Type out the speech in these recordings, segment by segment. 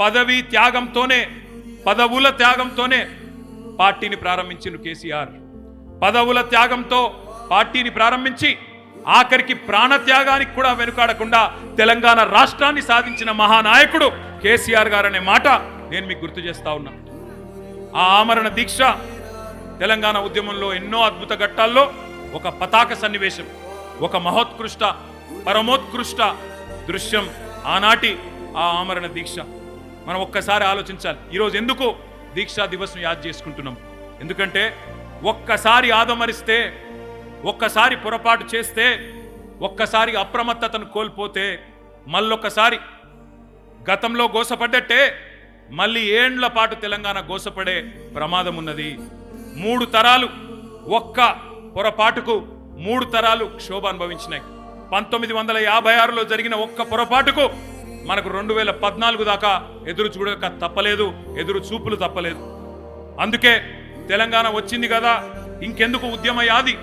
పదవి త్యాగంతోనే పదవుల త్యాగంతోనే పార్టీని ప్రారంభించిన కేసీఆర్. పదవుల త్యాగంతో పార్టీని ప్రారంభించి ఆఖరికి ప్రాణత్యాగానికి కూడా వెనుకాడకుండా తెలంగాణ రాష్ట్రాన్ని సాధించిన మహానాయకుడు కేసీఆర్ గారు అనే మాట నేను మీకు గుర్తు చేస్తా ఉన్నా. ఆ ఆమరణ దీక్ష తెలంగాణ ఉద్యమంలో ఎన్నో అద్భుత ఘట్టాల్లో ఒక పతాక సన్నివేశం ఒక మహోత్కృష్ట పరమోత్కృష్ట దృశ్యం ఆనాటి ఆ ఆమరణ దీక్ష. మనం ఒక్కసారి ఆలోచించాలి. ఈరోజు ఎందుకు దీక్షా దివస్ను యాద్ చేసుకుంటున్నాం? ఎందుకంటే ఒక్కసారి ఆదమరిస్తే ఒక్కసారి పొరపాటు చేస్తే ఒక్కసారి అప్రమత్తతను కోల్పోతే మళ్ళొక్కసారి గతంలో గోసపడ్డట్టే మళ్ళీ ఏండ్ల పాటు తెలంగాణ గోసపడే ప్రమాదం ఉన్నది మూడు తరాలు ఒక్క పొరపాటుకు మూడు తరాలు క్షోభ అనుభవించినాయి. పంతొమ్మిది వందల యాభై ఆరులో జరిగిన ఒక్క పొరపాటుకు మనకు రెండు వేల పద్నాలుగు దాకా ఎదురు చూడక తప్పలేదు ఎదురు చూపులు తప్పలేదు. అందుకే తెలంగాణ వచ్చింది కదా ఇంకెందుకు ఉద్యమ యాది?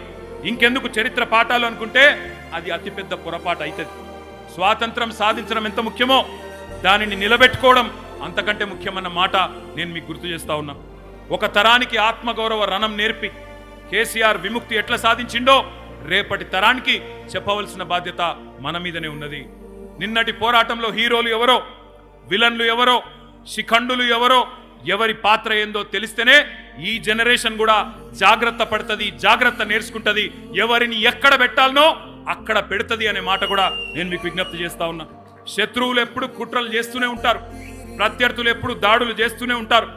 ఇంకెందుకు చరిత్ర పాఠాలు అనుకుంటే అది అతిపెద్ద పొరపాటు అవుతుంది స్వాతంత్రం సాధించడం ఎంత ముఖ్యమో దానిని నిలబెట్టుకోవడం అంతకంటే ముఖ్యమన్న మాట నేను మీకు గుర్తు చేస్తా ఉన్నా. ఒక తరానికి ఆత్మగౌరవ రణం నేర్పి కేసీఆర్ విముక్తి ఎట్లా సాధించిండో రేపటి తరానికి చెప్పవలసిన బాధ్యత మన మీదనే ఉన్నది. నిన్నటి పోరాటంలో హీరోలు ఎవరో విలన్లు ఎవరో శిఖండులు ఎవరో ఎవరి పాత్ర ఏందో తెలిస్తేనే ఈ జనరేషన్ కూడా జాగ్రత్త పడుతుంది జాగ్రత్త నేర్చుకుంటది. ఎవరిని ఎక్కడ పెట్టాలనో అక్కడ పెడుతుంది అనే మాట కూడా నేను మీకు విజ్ఞప్తి చేస్తా ఉన్నా. శత్రువులు ఎప్పుడు కుట్రలు చేస్తూనే ఉంటారు. ప్రత్యర్థులు ఎప్పుడు దాడులు చేస్తూనే ఉంటారు.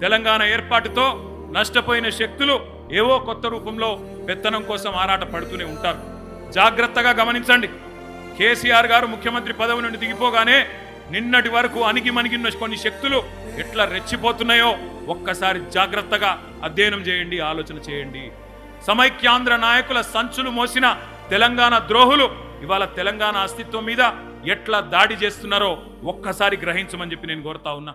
తెలంగాణ ఏర్పాటుతో నష్టపోయిన శక్తులు ఏవో కొత్త రూపంలో పెత్తనం కోసం ఆరాట పడుతూనే ఉంటారు. జాగ్రత్తగా గమనించండి. కేసీఆర్ గారు ముఖ్యమంత్రి పదవి నుండి దిగిపోగానే నిన్నటి వరకు అణిగి మణిగిన కొన్ని శక్తులు ఎట్లా రెచ్చిపోతున్నాయో ఒక్కసారి జాగ్రత్తగా అధ్యయనం చేయండి ఆలోచన చేయండి. సమైక్యాంధ్ర నాయకుల సంచులు మోసిన తెలంగాణ ద్రోహులు ఇవాళ తెలంగాణ అస్తిత్వం మీద ఎట్లా దాడి చేస్తున్నారో ఒక్కసారి గ్రహించమని చెప్పి నేను కోరుతా ఉన్నా.